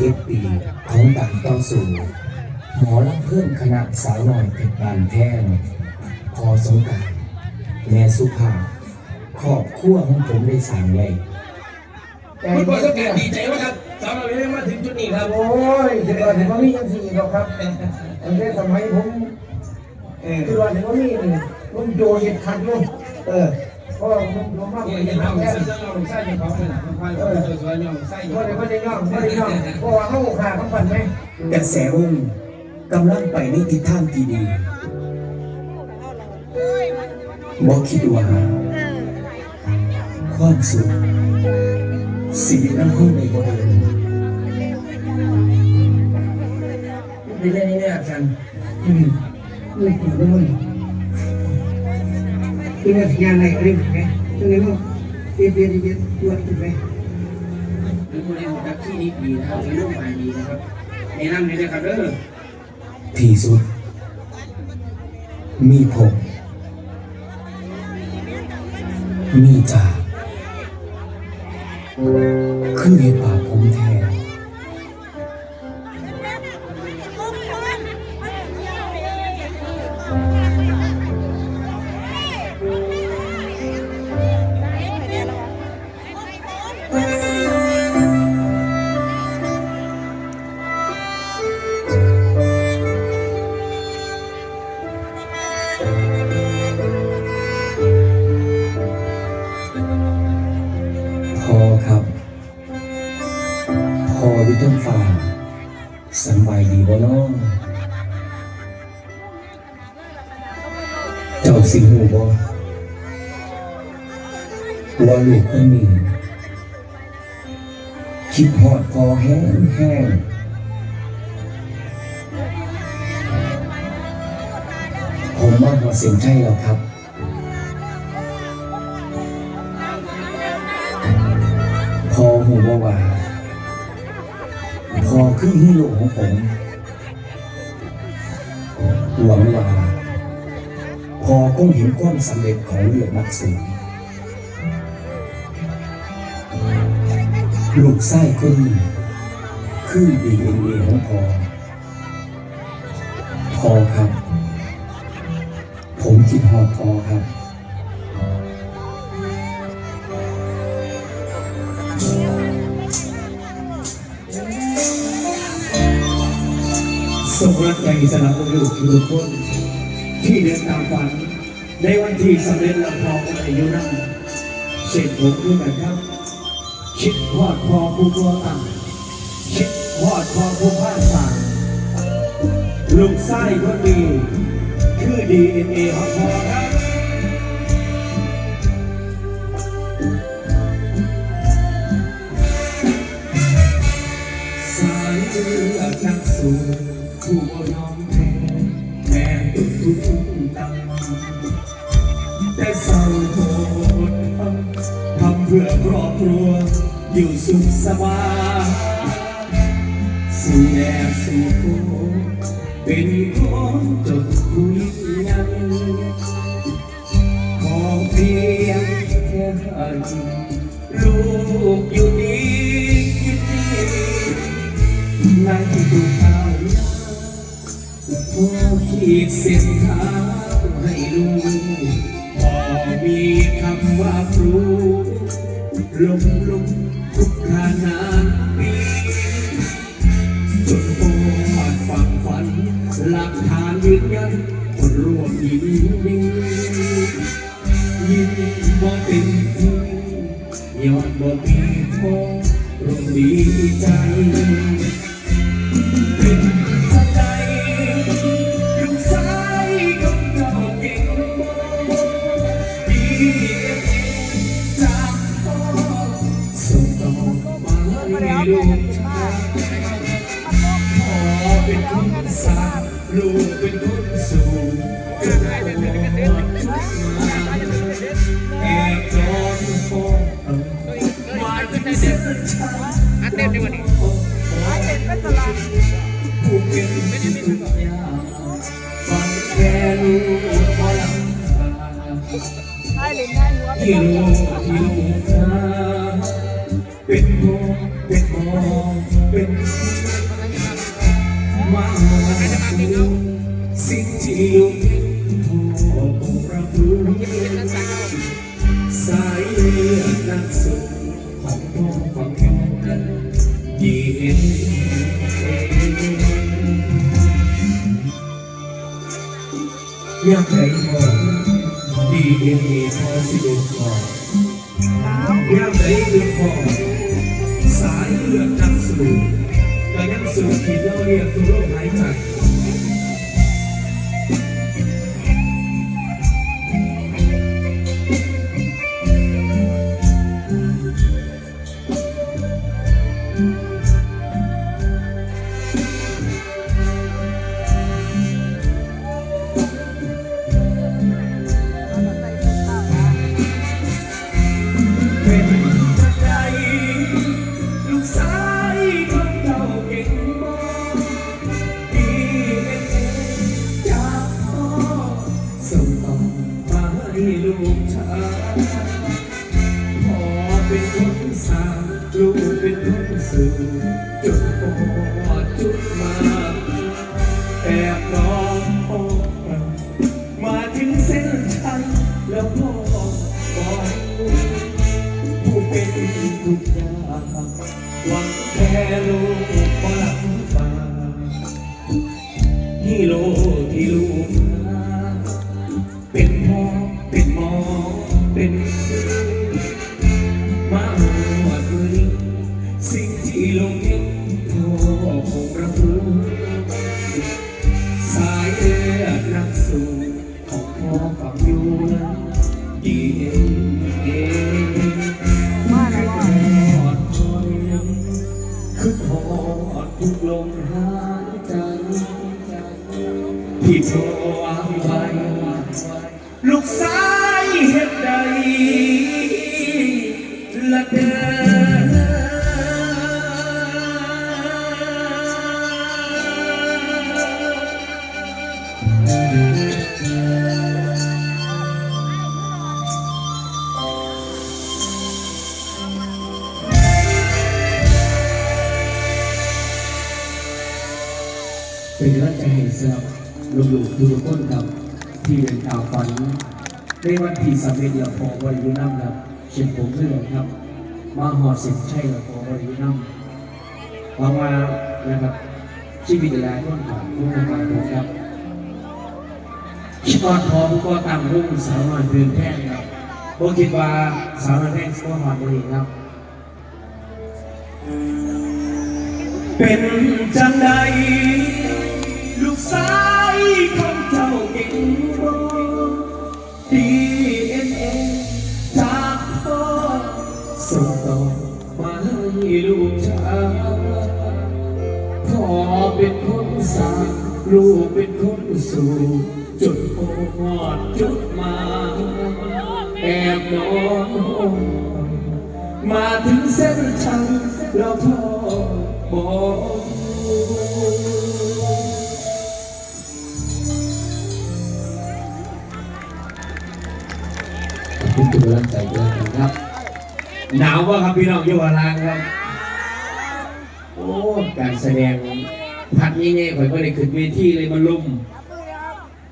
41ปีของการต่อสู้หมอลำเพิ่มคณะสาวน้อยเพชรบานแท่งพอสงกรารแม่สุภาพครอบครัวของผมได้สั่งไว้คุณพ่อสงการดีใจไหมครับสาวเราได้มาถึงจุดนี้ครับ โอ้ยคือว่าถึงว่ามียังสี่หรอกครับอันนี้สมัยผมเออคือว่าถึงว่ามีนี่ผมโดนเห็ดขัดลูกเออเพระว่าผมากนี่ไปเห็เห็นดเราขัดแส้นเราใส่ในของมันมันพันเราสวยๆเราใส่เพราะไม่ได้ย่องไม่ได้ย่องพราะว่าเขาขาเขาปั่นไหมกระแสวงกำลังไปในทิศทางที่ดีบอกคิดว่าความสุขสีน้ำห้องในบริเวณไม่ใช่นี่เนี่ยกันอืมนี่ถึงแล้วมึง คือว่างาอะไรอะไรไหมตรงนี้ว่าเบียดเบียดเบียดตัวถูกไหมหรือผู้ใดของทักที่นี้ดีนะครับในรูปแบบดีนะครับแนะนำเลยนะครับเด้อที่สุด มีผมมีจ่าคือเห็นป่าผม พอวิทยฟ้าสบายดีบ่น้องเจ้าสิหูบ่ว่าลูกคนนี้คิดหอดพอแห้งแห้งผมว่าเสียงใจแล้วครับ พอคือฮีโร่ของผมหวังว่าพอคงเห็นความสำเร็จของเรือนักสืบลูกไส้คนนี้คือดีเอ็นเอของพอพอครับ ผมคิดหอดพอครับ สำลังใจสำหรับลูกทุกคนที่เดินตามฝัน ในวันที่สำเร็จละพอคนอายุนั้นเช่นผมด้วยกันครับ คิดวอดพอผู้ก่อตั้งคิดวอดพอผู้พาสร้างลูกไส้คนนี้คือดีเอ็นเอของพอครับสายเลือดนักสู้ ผู้บ่ยอมแพ้แม้ตุกทุกตังแต่เศร้าโศกทำเพื่อครอบครัว อยู่สุขสบายสู่แม่สู่โคเป็นคนจดคุยยังขอเพียงแค่ให้ลูกอยู่ดีคิดดีในทุ กทางพอขีดเส้นทางให้ลูกพอมีคำว่าครูลงลงทุกขนาดปีจนโอดฝังฝัน หลักฐานยืนยันคนร่วมยินดียิ้มบ่เต็มที่ยอดบ่มีพอร่วมดีใจเป็น อบจองโฟมมาที่เส้นชัยอันเต็มในวันผู้เป็นทุกอย่างฟังแค่รู้พลังที่รู้ที่รู้ค่าเป็นโมเป็นโมเป็น ดีเอ็นอยากให้พ่อดีเอ็นเอพอสิเด็ดพ่อยา ให้ลูกชายพ่อเป็นคนสางลูกเป็นคนสู่จุดพอจุดมาแอบน้องพ่อมาถึงเส้นชัยแล้วพ่อบอกผู้เป็นทุกอย่างหวังแค่ลูกมา ที่ลูกเห็นพ่อคงรับรู้สายเลือดนักสู้ของพ่อฝังอยู่นั้นดีเองเองมาแล้วว่าทอดทนคือทอดทุกลมหายใจที่โทรวางไว้ลูกสา สำหรับลูกๆทุกคนครับ ที่เดินทางฝันในวันที่สำเร็จแล้วพอวริยุน้ำครับเช่นผมเพื่อนครับ มาหอดสินใช่แล้วพอวริยุน้ำหวังว่านะครับชีวิตหลายคนผ่านทุกข์การผมครับชิบอนพร้อมก็ตั้งรุ่งสาวน้อยเพื่อนแท่นครับผมคิดว่าสาวน้อยแท่นก็หอดเองครับเป็นจังใด ลูกสายของเจ้าเก่งบ่ดีเอ็นเอจากพ่อส่งต่อมาให้ลูกชายพ่อเป็นคนสร้างลูกเป็นคนสู่จุดโอดจุดมาแอบนอนมาถึงเส้นชัยแล้วพ่อ หนาวว่าครับพี่น้องเยาวราชครับ โอ้การแสดงพัดยี่เง่ข่อยก็ได้ขึ้นเวทีเลยมันลุ่ม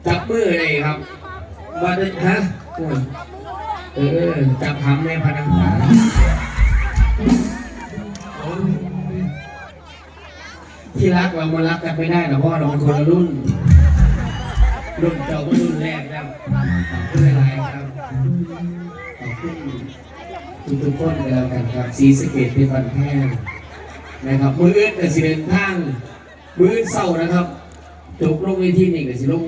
จับมือเลยครับว่าได้ฮะเออจับหำในพนังตาที่รักเรามารักกันไม่ได้นะเพราะเราเป็นคนละรุ่น รุ่นเจ้าก็รุ่นแรกแล้วขอบคุณหลายครับขอบคุณ ทุกทุกๆคนกันแล้วกันครับสีสะเกตเป็นฟันแพ้นะครับมืออื่นแต่สิเดินทางมืออื่นเศร้านะครับจบลงเวทีนี่ก็สิลง